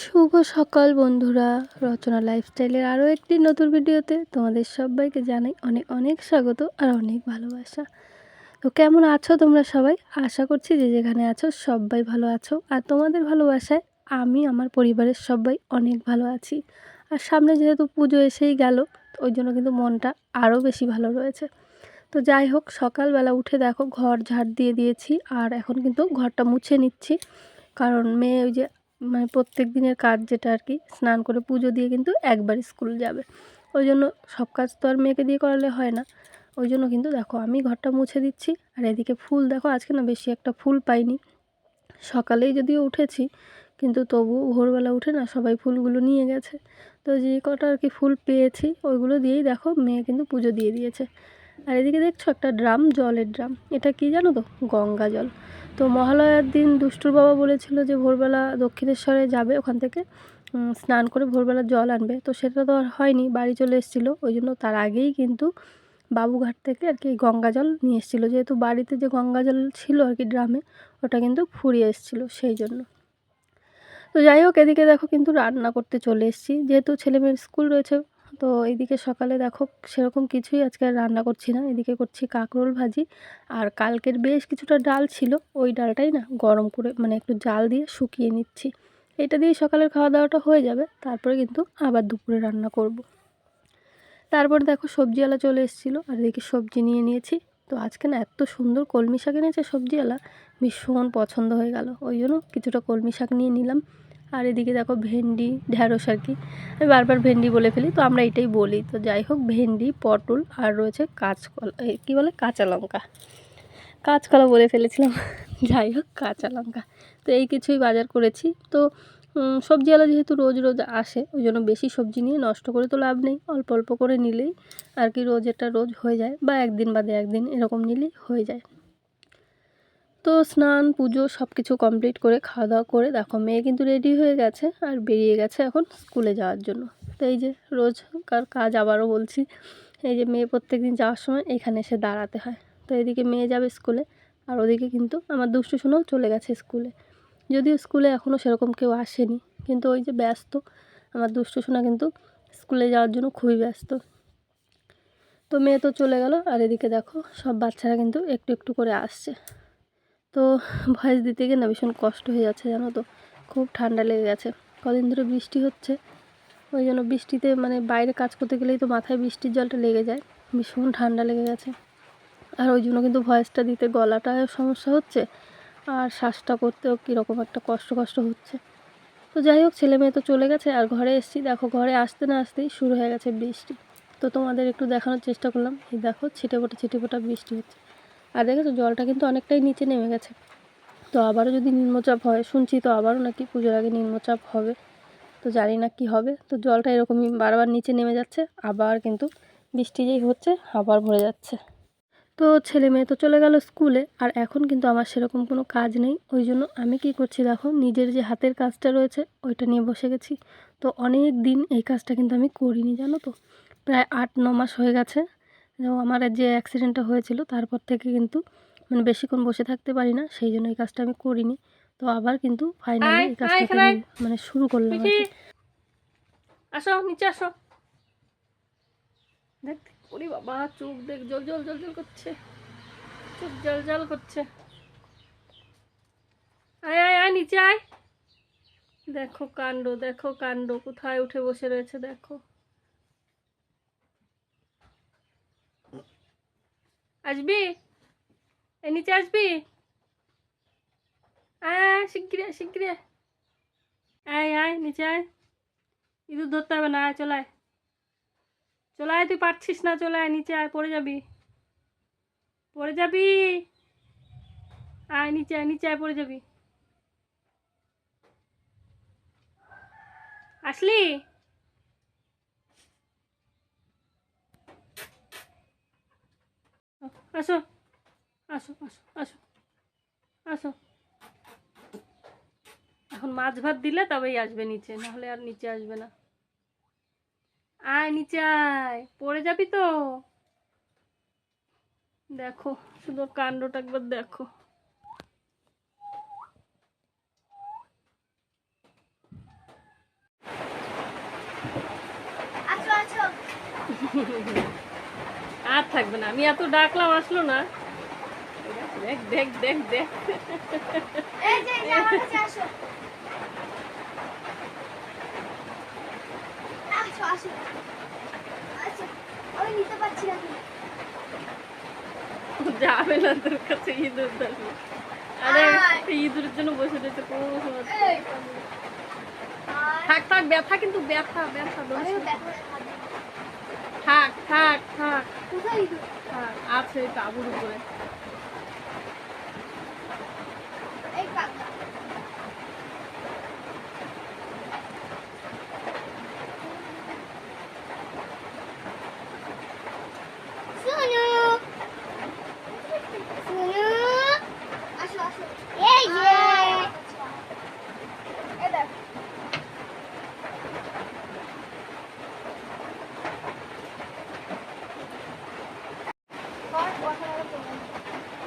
শুভ সকাল বন্ধুরা। রচনা লাইফস্টাইলের আরও একটি নতুন ভিডিওতে তোমাদের সবাইকে জানাই অনেক অনেক স্বাগত আর অনেক ভালোবাসা। তো কেমন আছো তোমরা সবাই? আশা করছি যে যেখানে আছো সবাই ভালো আছো। আর তোমাদের ভালোবাসায় আমি, আমার পরিবারের সবাই অনেক ভালো আছি। আর সামনে যেহেতু পুজো এসেই গেল ওই জন্য কিন্তু মনটা আরও বেশি ভালো রয়েছে। তো যাই হোক, সকালবেলা উঠে দেখো ঘর ঝাড় দিয়ে দিয়েছি, আর এখন কিন্তু ঘরটা মুছে নিচ্ছি। কারণ মেয়ে ওই যে মানে প্রত্যেক দিনের কাজ যেটা আর কি, স্নান করে পুজো দিয়ে কিন্তু একবার স্কুল যাবে। ওই জন্য সব কাজ তো আর মেয়েকে দিয়ে করালে হয় না। ওই জন্য কিন্তু দেখো আমি ঘরটা মুছে দিচ্ছি, আর এদিকে ফুল দেখো আজকে না বেশি একটা ফুল পাইনি। সকালেই যদিও উঠেছি, কিন্তু তবু ভোরবেলা উঠে না সবাই ফুলগুলো নিয়ে গেছে। তো যে কটা আর কি ফুল পেয়েছি, ওইগুলো দিয়েই দেখো মেয়ে কিন্তু পুজো দিয়ে দিয়েছে। আর এদিকে দেখছ একটা ড্রাম, জলের ড্রাম। এটা কি জানো তো? গঙ্গা জল। তো মহালয়ার দিন দুষ্টুর বাবা বলেছিল যে ভোরবেলা দক্ষিণেশ্বরে যাবে ওখান থেকে স্নান করে ভোরবেলা জল আনবে। তো সেটা তো আর হয়নি, বাড়ি চলে এসেছিল। ওই জন্য তার আগেই কিন্তু বাবুঘাট থেকে আর কি গঙ্গা জল নিয়ে এসেছিল। যেহেতু বাড়িতে যে গঙ্গা জল ছিল আর কি ড্রামে, ওটা কিন্তু ফুরিয়ে এসেছিল সেই জন্য। তো যাই হোক, এদিকে দেখো কিন্তু রান্না করতে চলে এসেছি। যেহেতু ছেলেমেয়ের স্কুল রয়েছে তো এইদিকে সকালে দেখো সেরকম কিছুই আজকে রান্না করছি না। এদিকে করছি কাঁকরোল ভাজি আর কালকের বেশ কিছুটা ডাল ছিল। ওই ডালটাই না গরম করে মানে একটু জাল দিয়ে শুকিয়ে নিচ্ছি। এটা দিয়ে সকালের খাওয়া দাওয়াটা হয়ে যাবে, তারপরে কিন্তু আবার দুপুরে রান্না করব। তারপর দেখো সবজিওয়ালা চলে এসেছিল আর এদিকে সবজি নিয়ে নিয়েছি। তো আজকে না এত সুন্দর কলমি শাক এনেছে সবজিওয়ালা, ভীষণ পছন্দ হয়ে গেল। ওই জন্য কিছুটা কলমি শাক নিয়ে নিলাম। আর এদিকে দেখো ভেন্ডি, ঢ্যাঁড়স আর কি। আমি বারবার ভেন্ডি বলে ফেলি, তো আমরা এটাই বলি। তো যাই হোক, ভেন্ডি, পটল আর রয়েছে কাঁচকলা, এই কী বলে? কাঁচা লঙ্কা। কাঁচকলা বলে ফেলেছিলাম। যাই হোক, কাঁচা লঙ্কা। তো এই কিছুই বাজার করেছি। তো সবজিওয়ালা যেহেতু রোজ রোজ আসে, ওই জন্য বেশি সবজি নিয়ে নষ্ট করে তো লাভ নেই। অল্প অল্প করে নিলেই আর কি রোজ এটা রোজ হয়ে যায় বা একদিন বাদে একদিন এরকম নিলেই হয়ে যায়। তো স্নান, পুজো সব কিছু কমপ্লিট করে খাওয়া দাওয়া করে, দেখো মেয়ে কিন্তু রেডি হয়ে গেছে আর বেরিয়ে গেছে এখন স্কুলে যাওয়ার জন্য। তো এই যে রোজকার কাজ আবারও বলছি, এই যে মেয়ে প্রত্যেক দিন যাওয়ার সময় এখানে এসে দাঁড়াতে হয়। তো এদিকে মেয়ে যাবে স্কুলে আর ওদিকে কিন্তু আমার দুষ্টু শোনাও চলে গেছে স্কুলে যদিও স্কুলে এখনও সেরকম কেউ আসেনি, কিন্তু ওই যে ব্যস্ত, আমার দুষ্টু শোনা কিন্তু স্কুলে যাওয়ার জন্য খুবই ব্যস্ত। তো মেয়ে তো চলে গেল, আর এদিকে দেখো সব বাচ্চারা কিন্তু একটু একটু করে আসছে। তো ভয়েস দিতে গিয়ে না ভীষণ কষ্ট হয়ে যাচ্ছে, জানো তো? খুব ঠান্ডা লেগে গেছে। কদিন ধরে বৃষ্টি হচ্ছে। ওই জন্য বৃষ্টিতে মানে বাইরে কাজ করতে গেলেই তো মাথায় বৃষ্টির জলটা লেগে যায়। ভীষণ ঠান্ডা লেগে গেছে। আর ওই জন্য কিন্তু ভয়েসটা দিতে গলাটায় সমস্যা হচ্ছে, আর শ্বাসটা করতেও কীরকম একটা কষ্ট কষ্ট হচ্ছে। তো যাই হোক, ছেলে মেয়ে তো চলে গেছে, আর ঘরে এসেছি। দেখো, ঘরে আসতে না আসতেই শুরু হয়ে গেছে বৃষ্টি। তো তোমাদের একটু দেখানোর চেষ্টা করলাম। এই দেখো ছিটে ফোটা ছিটে ফোটা বৃষ্টি হচ্ছে। আর দেখেছ, জলটা কিন্তু অনেকটাই নিচে নেমে গেছে। তো আবারও যদি নিম্নচাপ হয়, শুনছি তো আবারও নাকি পুজোর আগে নিম্নচাপ হবে। তো জানি না কি হবে। তো জলটা এরকমই বারবার নিচে নেমে যাচ্ছে, আবার কিন্তু বৃষ্টি যেই হচ্ছে, আবার ভরে যাচ্ছে। তো ছেলে মেয়ে তো চলে গেল স্কুলে, আর এখন কিন্তু আমার সেরকম কোনো কাজ নেই। ওই জন্য আমি কি করছি দেখো, নিজের যে হাতের কাজটা রয়েছে, ওইটা নিয়ে বসে গেছি। তো অনেক দিন এই কাজটা কিন্তু আমি করিনি, জানো তো। প্রায় আট, ন মাস হয়ে গেছে। আমার যে অ্যাক্সিডেন্টটা হয়েছিল তারপর থেকে কিন্তু মানে বেশিক্ষণ বসে থাকতে পারি না সেই জন্য এই কাজটা আমি করিনি। তো আবার কিন্তু ফাইনালি এই কাজটা মানে শুরু করলাম আসো নিচে আসো। দেখ ওরে বাবা চোখ দেখ জল জল জল জল করছে। চোখ জল জল করছে। আয় আয় আয় নিচে আয়। দেখো কাণ্ড দেখো কাণ্ড কোথায় উঠে বসে রয়েছে দেখো। আসবি? নিচে আসবি? আয় শিগগিরি শিগগিরি আয় আয়। নিচে আয়। ইঁদুর ধরতে হবে না, আয় চলায় চলায় তুই পারছিস না চলায় নিচে আয়, পড়ে যাবি। পড়ে যাবি? আয়, নিচে আয় নিচে আয়, পড়ে যাবি। আসলি? আসো আসো আসো আসো আসো। এখন মাছ ভাত দিলে তবেই আসবে নিচে নাহলে আর নিচে আসবে না। আয় নিচে আয় পড়ে যাবি তো। দেখো শুধু কাণ্ডটা একবার দেখো। আছো আছো আর থাকবে না। আমি এত ডাকলাম আসলো না। দেখ দেখ দেখ দেখ। আচ্ছা না। কিন্তু। যাবে না তোর কাছে ইঁদুর ধরবে আরে ইঁদুরের জন্য বসে রয়েছে কোনো থাক থাক ব্যথা কিন্তু ব্যথা ব্যথা। ব্যথা। থাক থাক থাক। কোথায়? থাক আছে তাবুর উপরে। এই কাকা। সোনু সোনু আসো আসো এই যে এই দেখ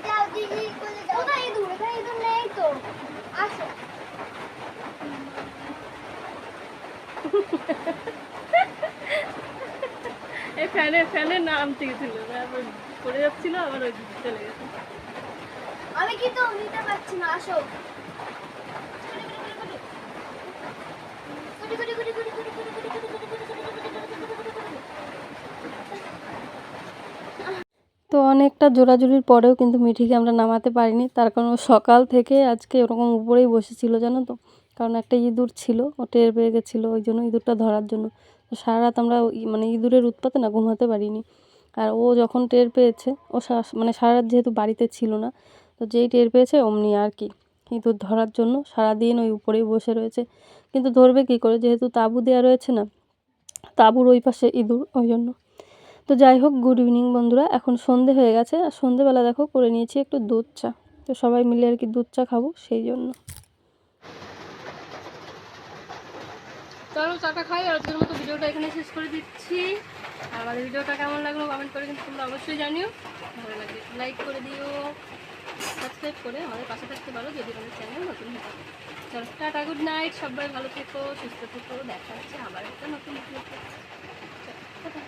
যাও দিদি কোলে যাও কোথায় ইঁদুর এখানে ইঁদুর নেই তো আসো ফ্যানে গেছিল তারপর পড়ে যাচ্ছিল আবার ওই চলে গেছে আমি কিন্তু নিতে পারছি না আসো তো অনেকটা জোরাজুরির পরেও কিন্তু মিঠিকে আমরা নামাতে পারিনি তার কারণ সকাল থেকে আজকে ওরকম উপরেই বসেছিল জানো তো কারণ একটা ইঁদুর ছিল ও টের পেয়ে গেছিল ওই জন্য ইঁদুরটা ধরার জন্য সারা রাত আমরা মানে ইঁদুরের উৎপাতে না ঘুমাতে পারিনি। আর ও যখন টের পেয়েছে, ও মানে সারা রাত যেহেতু বাড়িতে ছিল না, তো যেই টের পেয়েছে অমনি আর কি, ইঁদুর ধরার জন্য সারাদিন ওই উপরেই বসে রয়েছে। কিন্তু ধরবে কী করে, যেহেতু তাঁবু দেওয়া রয়েছে না, তাঁবুর ওই পাশে ইঁদুর, ওই জন্য। তো যাই হোক, গুড ইভিনিং বন্ধুরা, এখন সন্ধে হয়ে গেছে। আর সন্ধেবেলা দেখো, করে নিয়েছি একটু দুধ চা। তো সবাই মিলে আর কি দুধ চা খাব, সেই জন্য। চলো চাটা খাই, আর আজকের মতো ভিডিওটা এখানে শেষ করে দিচ্ছি। আর আমাদের ভিডিওটা কেমন লাগল কমেন্ট করে কিন্তু তোমরা অবশ্যই জানিও। ভালো লাগে লাইক করে দিও। সাবস্ক্রাইব করে আমাদের পাশে থাকতে পারো যদি আমাদের চ্যানেল নতুন হয়ে চলো টাটা গুড নাইট সবাই ভালো থেকো, সুস্থ থেকো। দেখা হচ্ছে আবার একটা নতুন টাটা।